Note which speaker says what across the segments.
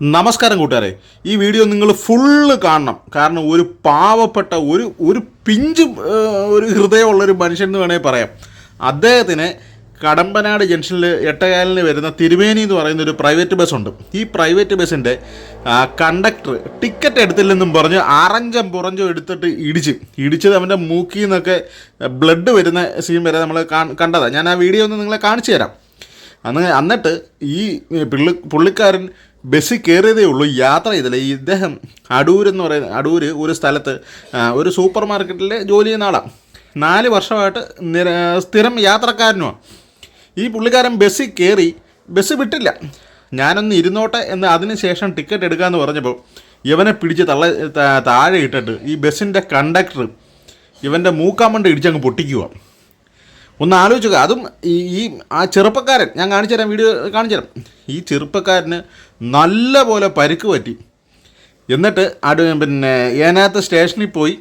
Speaker 1: നമസ്കാരം കൂട്ടുകാരെ. ഈ വീഡിയോ നിങ്ങൾ ഫുള്ള് കാണണം. കാരണം ഒരു പാവപ്പെട്ട ഒരു ഒരു പിഞ്ച് ഒരു ഹൃദയമുള്ളൊരു മനുഷ്യൻ എന്ന് വേണമെങ്കിൽ പറയാം. അദ്ദേഹത്തിന് കടമ്പനാട് ജംഗ്ഷനിൽ എട്ടകാലിന് വരുന്ന തിരുമേനി എന്ന് പറയുന്ന ഒരു പ്രൈവറ്റ് ബസ്സുണ്ട്. ഈ പ്രൈവറ്റ് ബസ്സിന്റെ കണ്ടക്ടർ ടിക്കറ്റ് എടുത്തില്ലെന്നും പറഞ്ഞ് അറഞ്ചം പുറഞ്ചോ എടുത്തിട്ട് ഇടിച്ച്. ഇടിച്ചത് അവന്റെ മൂക്കിൽ നിന്നൊക്കെ ബ്ലഡ് വരുന്ന സീൻ വരെ നമ്മൾ കണ്ടതാണ് ഞാൻ ആ വീഡിയോ ഒന്ന് നിങ്ങളെ കാണിച്ചു തരാം. അന്ന് എന്നിട്ട് ഈ പുള്ളി പുള്ളിക്കാരൻ ബസ്സിൽ കയറിയതേ ഉള്ളൂ യാത്ര ചെയ്തില്ല. ഈ ഇദ്ദേഹം അടൂർ എന്ന് പറയുന്ന അടൂർ ഒരു സ്ഥലത്ത് ഒരു സൂപ്പർ മാർക്കറ്റിൽ ജോലി ചെയ്യുന്ന ആളാണ് നാല് വർഷമായിട്ട് നിര സ്ഥിരം യാത്രക്കാരനുമാണ് ഈ പുള്ളിക്കാരൻ ബസ്സിൽ കയറി ബസ് വിട്ടില്ല. ഞാനൊന്ന് ഇരുന്നോട്ടെ എന്ന് അതിന് ശേഷം ടിക്കറ്റ് എടുക്കാമെന്ന് പറഞ്ഞപ്പോൾ ഇവനെ പിടിച്ച് തള്ള താഴെ ഇട്ടിട്ട് ഈ ബസ്സിന്റെ കണ്ടക്ടർ ഇവന്റെ മൂക്കാമണ്ട് ഇടിച്ചങ്ങ് പൊട്ടിക്കുക ഒന്ന് ആലോചിക്കുക അതും ഈ ആ ചെറുപ്പക്കാരൻ ഞാൻ കാണിച്ചു തരാം വീഡിയോ കാണിച്ചു തരാം. ഈ ചെറുപ്പക്കാരന് നല്ല പോലെ പരുക്ക് പറ്റി. എന്നിട്ട് അടു പിന്നെ ഏനാത്ത സ്റ്റേഷനിൽ പോയി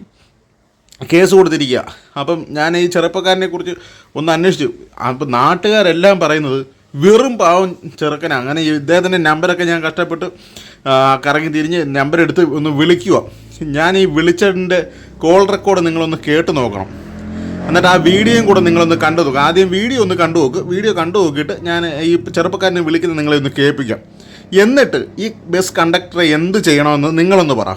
Speaker 1: കേസ് കൊടുത്തിരിക്കുക. അപ്പം ഞാൻ ഈ ചെറുപ്പക്കാരനെ കുറിച്ച് ഒന്ന് അന്വേഷിച്ചു. അപ്പം നാട്ടുകാരെല്ലാം പറയുന്നത് വെറും പാവം ചെറുക്കൻ അങ്ങനെ ഇദ്ദേഹത്തിന്റെ നമ്പറൊക്കെ ഞാൻ കഷ്ടപ്പെട്ട് കറങ്ങി തിരിഞ്ഞ് നമ്പർ എടുത്ത് ഒന്ന് വിളിക്കുക. ഞാൻ ഈ വിളിച്ചതിന്റെ കോൾ റെക്കോർഡ് നിങ്ങളൊന്ന് കേട്ട് നോക്കണം. എന്നിട്ട് ആ വീഡിയോയും കൂടെ നിങ്ങളൊന്ന് കണ്ടു നോക്കുക ആദ്യം വീഡിയോ ഒന്ന് കണ്ടു നോക്ക്. വീഡിയോ കണ്ടു നോക്കിയിട്ട് ഞാൻ ഈ ചെറുപ്പക്കാരനെ വിളിക്കുന്ന നിങ്ങളെ ഒന്ന് കേൾപ്പിക്കാം. എന്നിട്ട് ഈ ബസ് കണ്ടക്ടറെ എന്ത് ചെയ്യണമെന്ന് നിങ്ങളൊന്ന് പറ.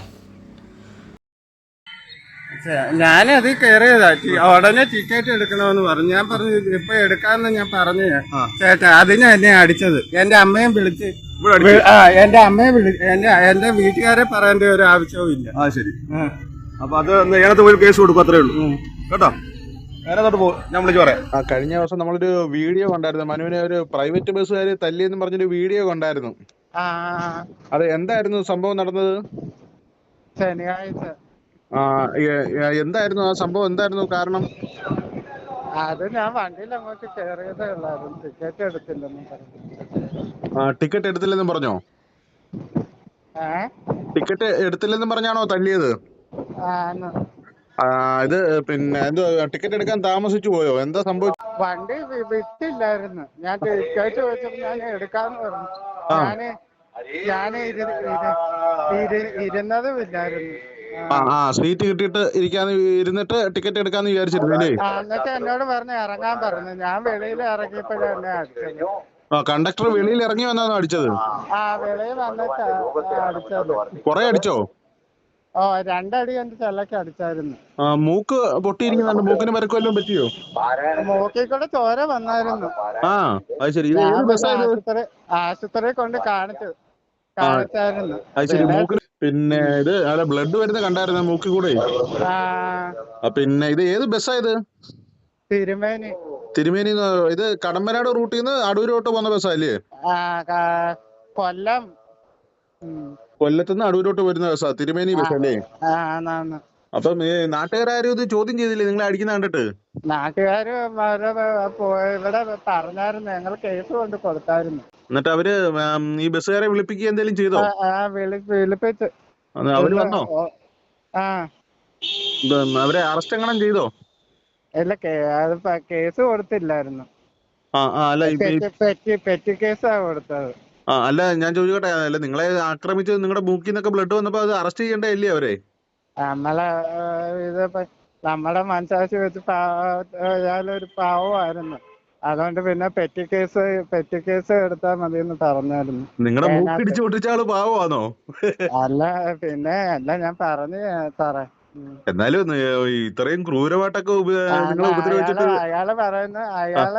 Speaker 2: ഞാനത് കയറിയതാ. ടി- ഉടനെ ടിക്കറ്റ് എടുക്കണമെന്ന് പറഞ്ഞു. ഞാൻ പറഞ്ഞു ഇപ്പൊ എടുക്കാന്ന് ഞാൻ പറഞ്ഞു. ചേട്ടാ അതിന് എന്നെ അടിച്ചത്. എന്റെ അമ്മയും വിളിച്ച് ആ എന്റെ അമ്മയെ വിളി എന്റെ എന്റെ വീട്ടുകാരെ പറയേണ്ട ഒരു ആവശ്യവും ഇല്ല
Speaker 3: ആ ശരി. അപ്പൊ അത് പോയി കേസ് കൊടുക്കും അത്രേ ഉള്ളൂ. കേട്ടോ? ഞാൻ വിളിച്ചു പറയാം.
Speaker 1: ആ കഴിഞ്ഞ ദിവസം നമ്മളൊരു വീഡിയോ കണ്ടായിരുന്നു. മനുവിനെ ഒരു പ്രൈവറ്റ് ബസ്സുകാർ തല്ലിയെന്ന് പറഞ്ഞൊരു വീഡിയോ കണ്ടായിരുന്നു.
Speaker 2: ആ
Speaker 1: അത് എന്തായിരുന്നു സംഭവം നടന്നത്?
Speaker 2: ശനിയാഴ്ച.
Speaker 1: ആ എന്തായിരുന്നു ആ സംഭവം? എന്തായിരുന്നു കാരണം?
Speaker 2: അത് ഞാൻ വണ്ടിയിൽ അങ്ങോട്ട് കയറിയതേ ഉള്ളായിരുന്നു ടിക്കറ്റ് എടുത്തില്ലെന്നും പറഞ്ഞു.
Speaker 1: ആ, ടിക്കറ്റ് എടുത്തില്ലെന്നും പറഞ്ഞോ? ടിക്കറ്റ് എടുത്തില്ലെന്നും പറഞ്ഞാണോ തല്ലിയത്? ആ, ഇത് പിന്നെ എന്തോ ടിക്കറ്റ് എടുക്കാൻ താമസിച്ചു പോയോ? എന്താ സംഭവിച്ചു
Speaker 2: വണ്ടി വിട്ടില്ലായിരുന്നു. ഞാൻ ടിക്കറ്റ് വെച്ചപ്പോ ഞാൻ എടുക്കാന്ന് പറഞ്ഞു. ഞാൻ ഞാൻ ഇരു ഇരു- ഇരു- ഇരുന്നതും ഇല്ലായിരുന്നു.
Speaker 1: ആ. സീറ്റ് കിട്ടിയിട്ട് ഇരിക്കാന്ന് ഇരുന്നിട്ട് ടിക്കറ്റ് എടുക്കാന്ന് വിചാരിച്ചിരുന്നു അല്ലേ?
Speaker 2: എന്നിട്ട് എന്നോട് പറഞ്ഞു ഇറങ്ങാൻ പറഞ്ഞു. ഞാൻ വെളിയിൽ ഇറങ്ങിയപ്പോഴാണ് അടിച്ചത്.
Speaker 1: ആ കണ്ടക്ടർ വെളിയിൽ ഇറങ്ങി വന്നാണോ അടിച്ചത്?
Speaker 2: ആ വെളിയിൽ വന്നിട്ട് അടിച്ചത്.
Speaker 1: കൊറേ അടിച്ചോ?
Speaker 2: ഓ രണ്ടടി എന്റെ ചെല്ലക്ക് അടിച്ചായിരുന്നു.
Speaker 1: ആ, മൂക്ക് പൊട്ടിയിരിക്കുന്നുണ്ട് മൂക്കിന് മരക്കൊല്ലം പറ്റിയോ?
Speaker 2: മൂക്കിൽ കൂടെ ചോര വന്നായിരുന്നു.
Speaker 1: ആ അത് ശരി. ഇത്
Speaker 2: ഞാൻ
Speaker 1: ഏത്
Speaker 2: പിന്നെ
Speaker 1: ബസ്സായത്
Speaker 2: ആശുപത്രി ആശുപത്രി കൊണ്ട് കാണിച്ചു കാണിച്ചായിരുന്നു.
Speaker 1: അത് ശരി. മൂക്കിന് പിന്നെ ഇത് അല്ല ബ്ലഡ് വരുന്ന കണ്ടായിരുന്നു മൂക്കിൽ കൂടെ?
Speaker 2: ആ.
Speaker 1: ആ, പിന്നെ ഇത് ഏത് ബസ്സായത്
Speaker 2: തിരുമേനി.
Speaker 1: തിരുമേനി ഇത് കടമ്പനാട് റൂട്ടിൽ നിന്ന് അടൂരോട്ട് പോകുന്ന ബസ്സല്ലേ
Speaker 2: ആ കാ- കൊല്ലം. ഉം.
Speaker 1: കൊല്ലത്തുനിന്ന് അടൂരോട്ട് വരുന്ന ബസ്സാ തിരുമേനി ബസ് അല്ലേ അപ്പം നാട്ടുകാരും ഇത് ചോദ്യം ചെയ്തില്ലേ? നിങ്ങളെ അടിക്കുന്ന കണ്ടിട്ട്?
Speaker 2: നാട്ടുകാര് ഇവിടെ പറഞ്ഞായിരുന്നു. ഞങ്ങൾ കേസ് കൊണ്ട് കൊടുത്തായിരുന്നു.
Speaker 1: എന്നിട്ട് അവർ ഈ ബസ്സുകാരെ വിളിപ്പിക്കുക എന്തെങ്കിലും ചെയ്തോ?
Speaker 2: വിളിപ്പിച്ച്.
Speaker 1: അവർ വന്നോ?
Speaker 2: ആ.
Speaker 1: അവരെ അറസ്റ്റ് എങ്ങനെ ചെയ്തോ?
Speaker 2: ഇല്ല കേസ് കൊടുത്തില്ലായിരുന്നു. പെറ്റി കേസാ കൊടുത്തത്.
Speaker 1: ആ അല്ല ഞാൻ ചോദിക്കട്ടെ അല്ല നിങ്ങളെ ആക്രമിച്ച് നിങ്ങളുടെ മൂക്കിൽ നിന്നൊക്കെ ബ്ലഡ് വന്നപ്പോ അത് അറസ്റ്റ് ചെയ്യണ്ടല്ലേ അവരെ?
Speaker 2: നമ്മളെ മനസാക്ഷി വെച്ച് ഒരു പാവമായിരുന്നു. അതുകൊണ്ട് പിന്നെ പെറ്റി കേസ് പെറ്റി കേസ് എടുത്താൽ മതി എന്ന് പറഞ്ഞായിരുന്നു.
Speaker 1: നിങ്ങളുടെ മൂക്കിടിച്ച് പൊട്ടിച്ച ആൾ പാവമാണോ
Speaker 2: അല്ല പിന്നെ അല്ല ഞാൻ പറഞ്ഞു സാറേ.
Speaker 1: എന്നാലും ഇത്രയും ക്രൂരമായിട്ടൊക്കെ
Speaker 2: അയാൾ പറയുന്ന അയാൾ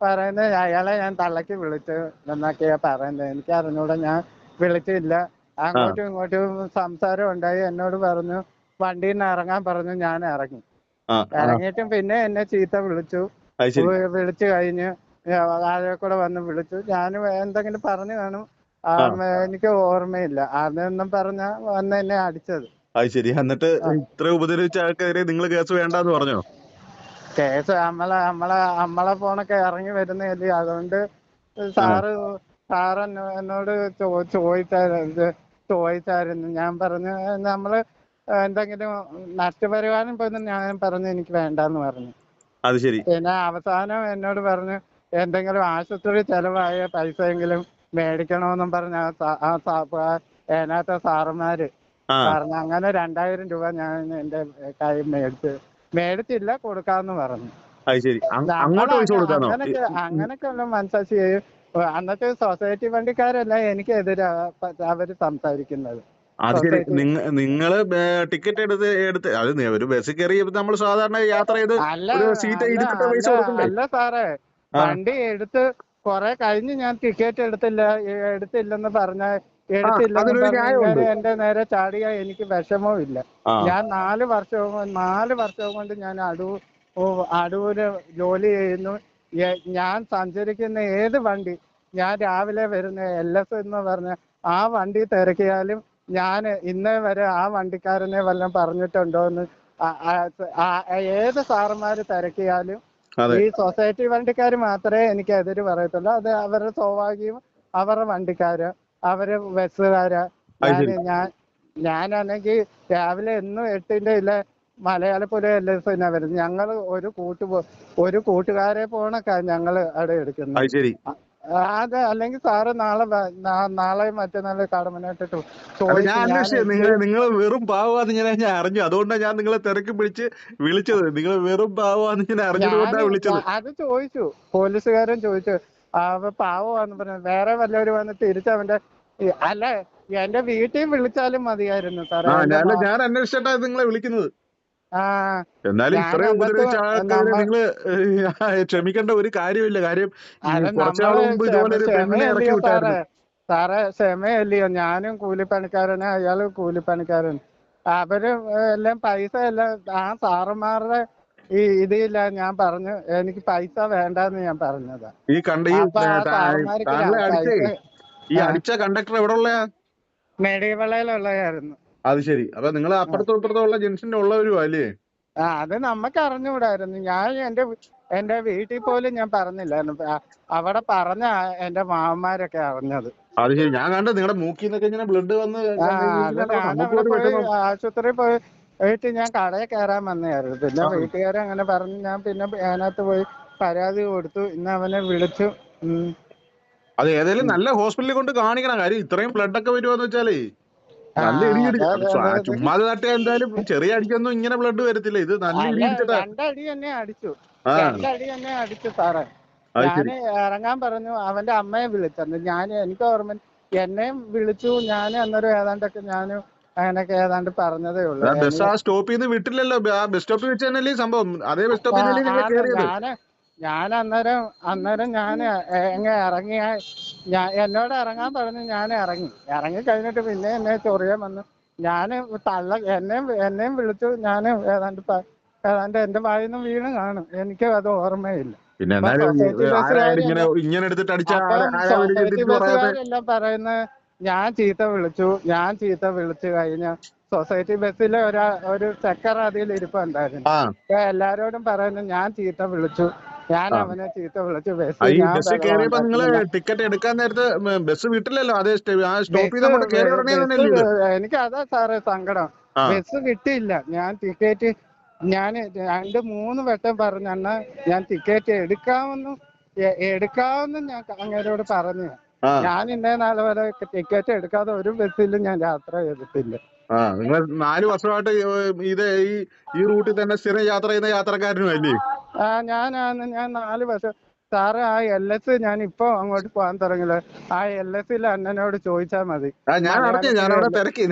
Speaker 2: പറയുന്നത് അയാളെ ഞാൻ തള്ളക്ക് വിളിച്ചു എന്നൊക്കെയാ പറയുന്നത്. എനിക്ക് അറിഞ്ഞൂടെ ഞാൻ വിളിച്ചില്ല. അങ്ങോട്ടും ഇങ്ങോട്ടും സംസാരം ഉണ്ടായി. എന്നോട് പറഞ്ഞു വണ്ടിയിൽ നിന്ന് ഇറങ്ങാൻ പറഞ്ഞു ഞാൻ ഇറങ്ങി. ഇറങ്ങിയിട്ടും പിന്നെ എന്നെ ചീത്ത വിളിച്ചു. വിളിച്ചു കഴിഞ്ഞ് ആരെ കൂടെ വന്ന് വിളിച്ചു. ഞാൻ എന്തെങ്കിലും പറഞ്ഞു കാണും. എനിക്ക് ഓർമ്മയില്ല. അതൊന്നും പറഞ്ഞ വന്ന് എന്നെ അടിച്ചത്.
Speaker 1: അത് ശരി. എന്നിട്ട് ഇത്ര ഉപദ്രവിച്ച ആൾക്കെതിരെ നിങ്ങൾ കേസ് വേണ്ടാന്ന് പറഞ്ഞോ?
Speaker 2: കേസ് നമ്മളെ നമ്മളെ നമ്മളെ ഫോണൊക്കെ ഇറങ്ങി വരുന്നതല്ലേ അതുകൊണ്ട് സാറ് സാറ് എന്നോ- എന്നോട് ചോ- ചോദിച്ചായിരുന്നു ചോദിച്ചായിരുന്നു ഞാൻ പറഞ്ഞു നമ്മൾ എന്തെങ്കിലും നഷ്ടപരിഹാരം പോലും ഞാൻ പറഞ്ഞു എനിക്ക് വേണ്ടാന്ന് പറഞ്ഞു.
Speaker 1: അത് ശരി.
Speaker 2: പിന്നെ അവസാനം എന്നോട് പറഞ്ഞു എന്തെങ്കിലും ആശുപത്രി ചെലവായ പൈസയെങ്കിലും മേടിക്കണമെന്നും പറഞ്ഞ അതിനകത്തെ
Speaker 1: സാറുമാര്
Speaker 2: പറഞ്ഞു അങ്ങനെ രണ്ടായിരം രൂപ ഞാൻ എന്റെ കൈ മേടിച്ച് മേടിച്ചില്ല കൊടുക്കാന്ന് പറഞ്ഞു.
Speaker 1: അത് ശരി. അങ്- അങ്ങോട്ട് പൈസ
Speaker 2: ഞങ്ങൾ
Speaker 1: കൊടുക്കാനോ
Speaker 2: അങ്ങനൊക്കെ ഉള്ള മനസ്സാക്ഷി അന്നത്തെ സൊസൈറ്റി വണ്ടിക്കാരല്ല എനിക്കെതിരാ അവർ സംസാരിക്കുന്നത്.
Speaker 1: അത് ശരി.
Speaker 2: society-
Speaker 1: നിങ്ങ നിങ്ങൾ ടിക്കറ്റ് എടുത്ത് എടുത്ത് അത് ഒരു ബസ്സിൽ കയറി നമ്മൾ സാധാരണ യാത്ര ചെയ്ത് ഒരു സീറ്റ് ഇരുന്നിട്ട് പൈസ കൊടുക്കണ്ടേ?
Speaker 2: അല്ല സാറേ. വണ്ടി എടുത്ത് കൊറേ കഴിഞ്ഞ് ഞാൻ ടിക്കറ്റ് എടുത്തില്ല എടുത്തില്ലെന്ന് പറഞ്ഞ
Speaker 1: ന്യായമുണ്ട്.
Speaker 2: എന്റെ നേരെ ചാടിയ എനിക്ക് വിഷമവും ഇല്ല ഞാൻ നാല് വർഷവും നാല് വർഷവും കൊണ്ട് ഞാൻ അടൂ അടൂര് ജോലി ചെയ്യുന്നു. ഞാൻ സഞ്ചരിക്കുന്ന ഏത് വണ്ടി ഞാൻ രാവിലെ വരുന്ന എൽ എസ് എന്ന് പറഞ്ഞ ആ വണ്ടി തിരക്കിയാലും ഞാൻ ഇന്നേ വരെ ആ വണ്ടിക്കാരനെ വല്ലതും പറഞ്ഞിട്ടുണ്ടോ എന്ന് ഏത് സാറന്മാര് തിരക്കിയാലും ഈ സൊസൈറ്റി വണ്ടിക്കാർ മാത്രമേ എനിക്ക് എതിര് പറയത്തുള്ളൂ. അത് അവരുടെ സൗഭാഗ്യവും അവരുടെ വണ്ടിക്കാര്. അവർ ബസ്സുകാര് ഞാൻ ഞാനാണെങ്കി ഞാനാണെങ്കിൽ രാവിലെ എന്നും എട്ടിന്റെ ഇല്ല മലയാളപ്പുര എൽ എസ് തന്നെ വരുന്നത് ഞങ്ങൾ ഒരു കൂട്ടു ഒരു കൂട്ടുകാരെ പോണക്കാ ഞങ്ങൾ അവിടെ എടുക്കുന്നത്
Speaker 1: അത്
Speaker 2: അല്ലെങ്കിൽ സാറ് നാളെ നാളെ മറ്റന്നാൾ
Speaker 1: കടമനായിട്ട് ഞാൻ അന്വേഷിച്ചത് നിങ്ങൾ നിങ്ങൾ വെറും പാവാന്ന് ഞാൻ ഞാൻ അറിഞ്ഞു. അതുകൊണ്ടാണ് ഞാൻ നിങ്ങളെ തിരക്ക് പിടിച്ച് വിളിച്ചത്. നിങ്ങൾ വെറും പാവാന്ന് ഞാൻ അറിഞ്ഞത് കൊണ്ടാണ് വിളിച്ചത്.
Speaker 2: അത് ചോദിച്ചു. പോലീസുകാരൻ ചോദിച്ചു. അവ പാവമാന്ന് പറഞ്ഞു വേറെ വല്ലവരും വന്ന് തിരിച്ചവന്റെ അല്ല എന്റെ വീട്ടിൽ വിളിച്ചാലും മതിയായിരുന്നു സാറേ.
Speaker 1: ഞാൻ അന്വേഷിച്ചിട്ടാ നിങ്ങളെ വിളിക്കുന്നത്. എന്നാലും ഇത്രയും ഉപദ്രവിച്ച ആൾക്കാരെ നിങ്ങൾ ക്ഷമിക്കേണ്ട ഒരു കാര്യമില്ല കാര്യം കുറച്ചാൾ മുമ്പ് ഇതുപോലെ ഒരു പെണ്ണിനെ ഇറക്കി വിട്ടായിരുന്നു.
Speaker 2: സാറേ ക്ഷമയല്ലയോ? ഞാനും കൂലിപ്പണിക്കാരനാ അയാളും കൂലിപ്പണിക്കാരൻ. അവർ എല്ലാം പൈസ എല്ലാം ആ സാറന്മാരുടെ ഈ ഇതില്ല ഞാൻ പറഞ്ഞു എനിക്ക് പൈസ വേണ്ടെന്ന് ഞാൻ പറഞ്ഞതാ.
Speaker 1: ഈ കണ്ട ഈ
Speaker 2: അപ്പൊ ആ
Speaker 1: താങ്കളെ അടിച്ചേ. ഈ
Speaker 2: ആ.
Speaker 1: അടിച്ച കണ്ടക്ടർ എവിടെ ഉള്ളയാ
Speaker 2: നെടിവിളയിലുള്ളതായിരുന്നു
Speaker 1: അത് ശരി. അപ്പൊ നിങ്ങൾ അപ്പുറത്തും ഇപ്പുറത്തും ഉള്ള ജംഗ്ഷന്റെ ഉള്ളവരും അല്ലേ?
Speaker 2: ആ അത് നമ്മക്ക് അറിഞ്ഞുകൂടായിരുന്നു. ഞാൻ എന്റെ വീ- എന്റെ വീട്ടിൽ പോലും ഞാൻ പറഞ്ഞില്ലായിരുന്നു. ആ, അവിടെ പറഞ്ഞ എന്റെ മാമന്മാരൊക്കെ അറിഞ്ഞത്.
Speaker 1: അത് ശരി. ഞാൻ കണ്ടു നിങ്ങളുടെ മൂക്കിൽ നിന്നൊക്കെ ഇങ്ങനെ ബ്ലഡ് വന്ന്
Speaker 2: ആ അത് ഞാൻ
Speaker 1: നമുക്ക്
Speaker 2: അവിടെ
Speaker 1: ഒരു
Speaker 2: പോയി
Speaker 1: വിഷമം
Speaker 2: ആശുപത്രിയിൽ പോയി പോയിട്ട് ഞാൻ കടയിൽ കയറാൻ വന്നതായിരുന്നു. പിന്നെ. വീട്ടുകാരെ അങ്ങനെ പറഞ്ഞു ഞാൻ പിന്നെ അതിനകത്ത് പോയി പരാതി കൊടുത്തു. ഇന്ന് അവനെ വിളിച്ചു.
Speaker 1: അത് ഏതായാലും നല്ല ഹോസ്പിറ്റലിൽ കൊണ്ട് കാണിക്കണം. കാര്യം ഇത്രയും ബ്ലഡ് ഒക്കെ വരുവാന്ന് വെച്ചാലേ നല്ല ഇടി ഇടി
Speaker 2: അതെ, അതെ, അതെ.
Speaker 1: ചുമ്മാതെ തട്ടിയ എന്തായാലും ചെറിയ അടിക്കൊന്നും ഇങ്ങനെ ബ്ലഡ് വരത്തില്ല. ഇത് നല്ല ഇടി
Speaker 2: രണ്ടടി തന്നെ അടിച്ചു. രണ്ടടി തന്നെ അടിച്ചു സാറേ.
Speaker 1: ശരി.
Speaker 2: ഇറങ്ങാൻ പറഞ്ഞു. അവന്റെ അമ്മയെ വിളിച്ചെന്ന് ഞാൻ എനിക്ക് ഓർമ്മ എന്നെയും വിളിച്ചു. ഞാൻ അന്നേരം ഏതാണ്ടൊക്കെ ഞാനും അങ്ങനൊക്കെ ഏതാണ്ട് പറഞ്ഞതേ ഉള്ളൂ.
Speaker 1: ബസ് ആ സ്റ്റോപ്പിൽ നിന്ന് വിട്ടില്ലല്ലോ. ആ ബസ് സ്റ്റോപ്പിൽ വെച്ച് തന്നെയല്ലേ സംഭവം? അതേ ബസ് സ്റ്റോപ്പിൽ
Speaker 2: ഞാൻ അന്നേരം അന്നേരം ഞാൻ എങ്ങ ഇറങ്ങിയ ഞാൻ എന്നോട് ഇറങ്ങാൻ പറഞ്ഞു ഞാൻ ഇറങ്ങി. ഇറങ്ങി കഴിഞ്ഞിട്ട് പിന്നെ എന്നെ ചൊറിയാൻ വന്നു. ഞാൻ തള്ള എന്നെയും എന്നെയും വിളിച്ചു. ഞാൻ ഏതാണ്ട് ഏതാണ്ട് എന്റെ വായിന്ന് വീണ് കാണും. എനിക്ക് അത് ഓർമ്മയില്ല.
Speaker 1: പിന്നെ ഇങ്ങനെ എടുത്തിട്ട് എല്ലാം
Speaker 2: അപ്പം ഞാൻ ചീത്ത വിളിച്ചു ഞാൻ ചീത്ത വിളിച്ചു കഴിഞ്ഞ സൊസൈറ്റി ബസ്സിലെ ഒരാ ഒരു ചെക്കർ അതിൽ ഇരിപ്പുണ്ടായിരുന്നു അപ്പൊ എല്ലാരോടും പറയുന്നു ഞാൻ ചീത്ത വിളിച്ചു. ഞാൻ അവനെ ചീത്ത വിളിച്ചു ബസ്
Speaker 1: ബസ് കയറിയപ്പോ
Speaker 2: നിങ്ങൾ
Speaker 1: ടിക്കറ്റ് എടുക്കാൻ നേരത്ത് ബസ് വിട്ടില്ലല്ലോ? അതേ സ്റ്റോപ്പ്
Speaker 2: എനിക്ക് അതാ സാറേ സങ്കടം. ബസ് കിട്ടിയില്ല. ഞാൻ ടിക്കറ്റ് ഞാൻ രണ്ട് മൂന്ന് വട്ടം പറഞ്ഞു ഞാൻ ടിക്കറ്റ് എടുക്കാമെന്നും എടുക്കാമെന്നും ഞാൻ അങ്ങേരോട് പറഞ്ഞു. ഞാൻ ഇന്നേ നാല് വരെ ടിക്കറ്റ് എടുക്കാതെ ഒരു ബസ്സിലും ഞാൻ യാത്ര ചെയ്തിട്ടില്ല.
Speaker 1: ആ നിങ്ങൾ നാല് വർഷമായിട്ട് ഇത് ഈ ഈ റൂട്ടിൽ തന്നെ സ്ഥിരം യാത്ര ചെയ്യുന്ന യാത്രക്കാരനുമല്ലേ
Speaker 2: ആ ഞാനാണ് ഞാൻ നാല് വർഷം സാറ് ആ എൽ എസ് ഞാൻ ഇപ്പൊ അങ്ങോട്ട് പോകാൻ തുടങ്ങില്ല ആ എൽ എസിൽ അണ്ണനോട് ചോദിച്ചാ മതി.
Speaker 1: ഞാൻ അടക്കി ഞാൻ അവിടെ തിരക്കി.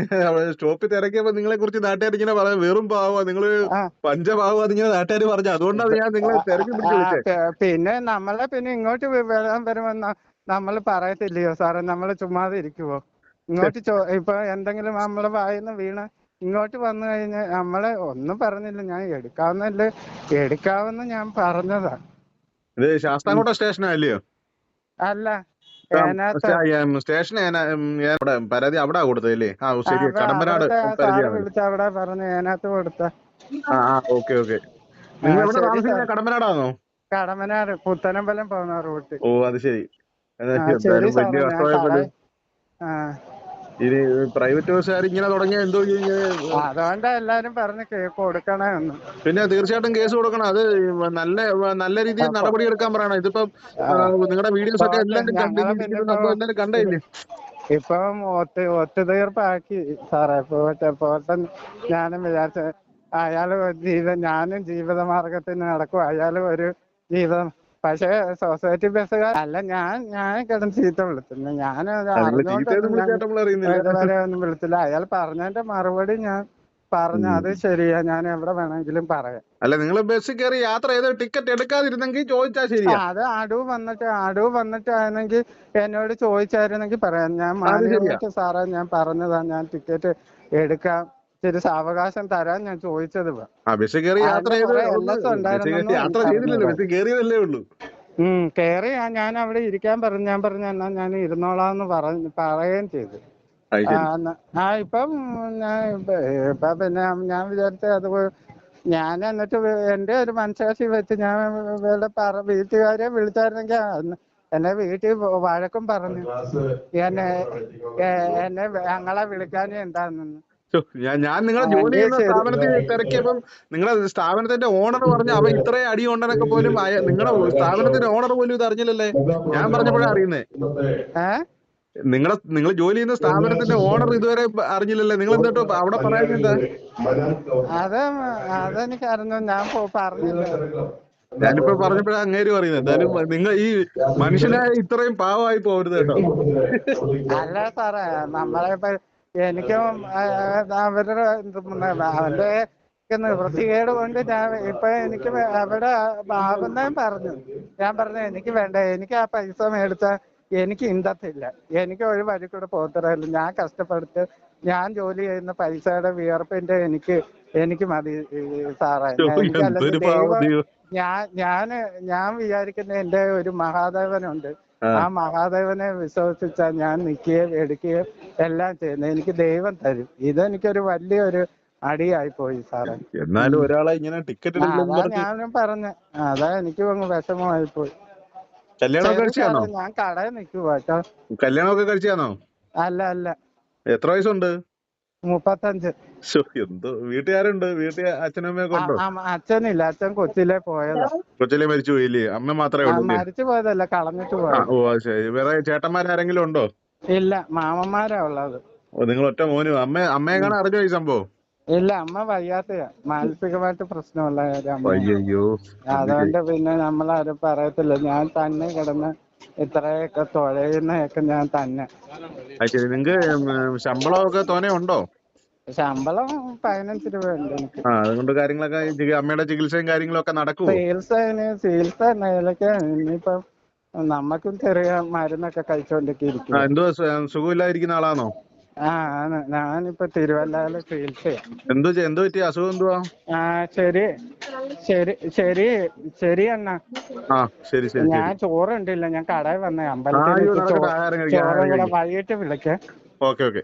Speaker 1: സ്റ്റോപ്പിൽ തിരക്കിയപ്പോ നിങ്ങളെ കുറിച്ച് നാട്ടുകാർ ഇങ്ങനെ പറയാം വെറും പാവ നിങ്ങൾ
Speaker 2: ആ.
Speaker 1: പഞ്ചപാവ അതിങ്ങനെ നാട്ടുകാർ പറഞ്ഞു. അതുകൊണ്ടാണ് ഞാൻ നിങ്ങളെ തിരക്കി
Speaker 2: പിന്നെ നമ്മളെ പിന്നെ ഇങ്ങോട്ട് വരാൻ വരുമെന്ന നമ്മൾ പറയത്തില്ലയോ? സാറേ നമ്മൾ ചുമ്മാതെ ഇരിക്കുവോ? ഇങ്ങോട്ട് ചോ ഇപ്പൊ എന്തെങ്കിലും നമ്മളെ വായിന്ന് വീണ ഇങ്ങോട്ട് വന്നു കഴിഞ്ഞാൽ നമ്മളെ ഒന്നും പറഞ്ഞില്ല. ഞാൻ എടുക്കാവുന്നല്ലേ എടുക്കാവുന്ന ഞാൻ പറഞ്ഞതാ.
Speaker 1: ഇത് ശാസ്താംകോട്ട സ്റ്റേഷൻ അല്ലയോ?
Speaker 2: അല്ല
Speaker 1: സ്റ്റേഷൻ പരാതി അവിടെ കൊടുത്തല്ലേ ആ ശരി കടമ്പനാട്
Speaker 2: അവിടെ പറഞ്ഞു അതിനകത്ത് കൊടുത്ത.
Speaker 1: ആ ഓക്കെ ഓക്കെ. നിങ്ങൾ കടമ്പനാടാണോ
Speaker 2: കടമ്പനാട് പുത്തനമ്പലം പോകുന്ന റൂട്ട്.
Speaker 1: ഓ അത് ശരി. ഇനി പ്രൈവറ്റ് ബസ്സുകാർ ഇങ്ങനെ തുടങ്ങിയ എന്തോ
Speaker 2: അതുകൊണ്ട് എല്ലാരും പറഞ്ഞ് കേക്ക് കൊടുക്കണമെന്ന്
Speaker 1: പിന്നെ തീർച്ചയായിട്ടും കേസ് കൊടുക്കണം. അത് നല്ല നല്ല രീതിയിൽ നടപടി എടുക്കാൻ പറയണം. ഇതിപ്പം നിങ്ങളുടെ വീഡിയോസ് ഒക്കെ എല്ലാരും കണ്ടില്ലേ?
Speaker 2: ഇപ്പം ഒത്ത് ഒത്തുതീർപ്പാക്കി. സാറേ പോട്ടെ ഞാനും വിചാരിച്ച അയാൾ ജീവിത ഞാനും ജീവിത മാർഗത്തിന് നടക്കും അയാളും ഒരു ജീവിതം പക്ഷേ സൊസൈറ്റി ബസ്സുകാർ അല്ല ഞാൻ ഞാൻ കിടന്ന് ചീത്ത വിളിച്ചില്ല ഞാൻ ഒന്നും വിളിച്ചില്ല. അയാൾ പറഞ്ഞതിന്റെ മറുപടി ഞാൻ പറഞ്ഞു. അത് ശരിയാ. ഞാൻ എവിടെ വേണമെങ്കിലും പറയാം.
Speaker 1: അല്ല നിങ്ങൾ ബസ്സിൽ കയറി യാത്ര ചെയ്ത് ടിക്കറ്റ് എടുക്കാതിരുന്നെങ്കിൽ ചോദിച്ചാൽ
Speaker 2: ആ,
Speaker 1: ശരിയാ
Speaker 2: അത് അടവ് വന്നിട്ട് അടവ് വന്നിട്ടാണെങ്കിൽ എന്നോട് ചോദിച്ചായിരുന്നെങ്കിൽ പറയാം. ഞാൻ. സാറേ ഞാൻ പറഞ്ഞതാ. ഞാൻ ടിക്കറ്റ് എടുക്കാം. ഇച്ചിരി സാവകാശം തരാൻ ഞാൻ ചോദിച്ചത്
Speaker 1: കയറി യാത്ര ചെയ്തില്ലല്ലോ. കയറിയതല്ലേ ഉള്ളൂ.
Speaker 2: ഉം കേറി ഞാൻ അവിടെ ഇരിക്കാൻ പറഞ്ഞു ഞാൻ പറഞ്ഞു എന്നാ ഞാൻ ഇരുന്നോളാന്ന് പറഞ്ഞു പറയുകയും ചെയ്തു. ആ, ഇപ്പം ഞാൻ ഇപ്പ പിന്നെ ഞാൻ വിചാരിച്ച അത് ഞാൻ എന്നിട്ട് എന്റെ ഒരു മനസാക്ഷി വെച്ച് ഞാൻ വീട്ടുകാരെ വിളിച്ചായിരുന്നെങ്കിൽ എന്നെ വീട്ടിൽ വഴക്കും പറഞ്ഞു. എന്നെ എന്നെ ഞങ്ങളെ വിളിക്കാൻ എന്താണെന്ന്.
Speaker 1: ഞാൻ ഞാൻ നിങ്ങളെ ജോലി ചെയ്യുന്ന. സ്ഥാപനത്തിൽ തിരക്കിയപ്പം നിങ്ങളുടെ സ്ഥാപനത്തിന്റെ ഓണർ പറഞ്ഞു അവൻ ഇത്രയും അടി ഉണ്ടെന്നൊക്കെ പോലും നിങ്ങളുടെ സ്ഥാപനത്തിന്റെ ഓണർ പോലും ഇത് അറിഞ്ഞില്ലല്ലേ? ഞാൻ പറഞ്ഞപ്പോഴാ അറിയുന്നേ. നിങ്ങളെ നിങ്ങൾ ജോലി ചെയ്യുന്ന സ്ഥാപനത്തിന്റെ ഓണർ ഇതുവരെ അറിഞ്ഞില്ലല്ലേ? നിങ്ങൾ എന്നിട്ട് അവിടെ പറയാനില്ല
Speaker 2: അത് അതെനിക്ക് അറിഞ്ഞു. ഞാൻ പറഞ്ഞില്ല.
Speaker 1: ഞാനിപ്പോ പറഞ്ഞപ്പോഴാ അങ്ങേര് പറയുന്നത് എന്തായാലും നിങ്ങൾ ഈ മനുഷ്യനെ ഇത്രയും പാവമായി പോകരുത് കേട്ടോ.
Speaker 2: അല്ല സാറേ നമ്മളെ എനിക്കും ആ, അവരുടെ അവന്റെ വൃത്തികേട് നിവൃത്തികേട് കൊണ്ട് ഞാൻ ഇപ്പൊ എനിക്ക് അവിടെ ആവുന്നേം പറഞ്ഞു. ഞാൻ പറഞ്ഞു എനിക്ക് വേണ്ട എനിക്ക് ആ പൈസ മേടിച്ച എനിക്ക് ഇന്തത്തില്ല എനിക്ക് ഒരു വഴി കൂടെ പോകത്തില്ല ഞാൻ കഷ്ടപ്പെടുത്ത് ഞാൻ ജോലി ചെയ്യുന്ന പൈസയുടെ വിയർപ്പിന്റെ എനിക്ക് എനിക്ക് മതി സാറേ.
Speaker 1: എനിക്കല്ല
Speaker 2: ദൈവം. ഞാൻ ഞാൻ ഞാൻ വിചാരിക്കുന്ന എന്റെ ഒരു മഹാദേവനുണ്ട്.
Speaker 1: ആ.
Speaker 2: മഹാദേവനെ വിശ്വസിച്ച ഞാൻ നിൽക്കുകയും എടുക്കുകയും എല്ലാം ചെയ്യുന്നത്. എനിക്ക് ദൈവം തരും. ഇതെനിക്കൊരു വലിയൊരു അടിയായി പോയി സാറേ.
Speaker 1: എന്നാലും ഒരാളെ ഇങ്ങനെ ടിക്കറ്റ്
Speaker 2: അതാ ഞാനും പറഞ്ഞ. അതാ എനിക്കും അങ്ങ് വിഷമമായി പോയി.
Speaker 1: കല്യാണമൊക്കെ
Speaker 2: കഴിച്ചാണോ ഞാൻ കടയിൽ നിൽക്കുവാട്ടോ
Speaker 1: കല്യാണമൊക്കെ കഴിച്ചാണോ
Speaker 2: അല്ല അല്ല.
Speaker 1: എത്ര വയസ്സുണ്ട്?
Speaker 2: മുപ്പത്തഞ്ച്.
Speaker 1: എന്തോ? വീട്ടുകാരുണ്ട്? വീട്ടിൽ അച്ഛനും അമ്മയൊക്കെ ഉണ്ടോ?
Speaker 2: അച്ഛനില്ല. അച്ഛൻ കൊച്ചിയിലെ പോയതാ.
Speaker 1: കൊച്ചിലെ മരിച്ചു പോയില്ലേ? അമ്മ മാത്രമേ ഉള്ളൂ?
Speaker 2: മരിച്ചു പോയതല്ല കളഞ്ഞിട്ട് പോയത്.
Speaker 1: ഓ ശരി. വേറെ ചേട്ടന്മാരാരെങ്കിലും ഉണ്ടോ?
Speaker 2: ഇല്ല മാമന്മാരാ ഉള്ളത്.
Speaker 1: നിങ്ങൾ ഒറ്റ മോനും. അമ്മ അമ്മയെ കാണാൻ അറിഞ്ഞോ ഈ സംഭവം?
Speaker 2: ഇല്ല അമ്മ വയ്യാത്തയാ. മാനസികമായിട്ട് പ്രശ്നമുള്ള അതുകൊണ്ട് പിന്നെ നമ്മളാരും പറയത്തില്ല. ഞാൻ തന്നെ കിടന്ന് ഇത്രയൊക്കെ തുഴയുന്നതൊക്കെ ഞാൻ തന്നെ.
Speaker 1: അത് ശരി നിങ്ങക്ക് ശമ്പളമൊക്കെ തോനെ ഉണ്ടോ?
Speaker 2: ശമ്പളം പതിനഞ്ച് രൂപയുണ്ട് എനിക്ക്.
Speaker 1: ആ അതുകൊണ്ട് കാര്യങ്ങളൊക്കെ ചി- അമ്മയുടെ ചികിത്സയും കാര്യങ്ങളൊക്കെ നടക്കുവോ?
Speaker 2: ചികിത്സ ചികിത്സ നിലയ്ക്ക് ഇനിയിപ്പം നമ്മക്കും ചെറിയ മരുന്നൊക്കെ കഴിച്ചുകൊണ്ടൊക്കെ
Speaker 1: ആ
Speaker 2: ഇരിക്കും
Speaker 1: എന്തോ സു- സുഖമില്ലാതിരിക്കുന്ന ആളാണോ
Speaker 2: ആ ആണ്. ഞാനിപ്പോ തിരുവല്ലയിൽ ചികിത്സയാ
Speaker 1: എന്തോ പറ്റിയ അസുഖം എന്തുവാ?
Speaker 2: ആ ശരി ശരി ശരി ശരി. അണ്ണാ ഞാൻ ചോറുണ്ടില്ല. ഞാൻ കടയിൽ വന്നേ അമ്പലത്തിൽ ചോറും കൂടെ വൈകിട്ട് വിളിക്കേ.
Speaker 1: Okay okay.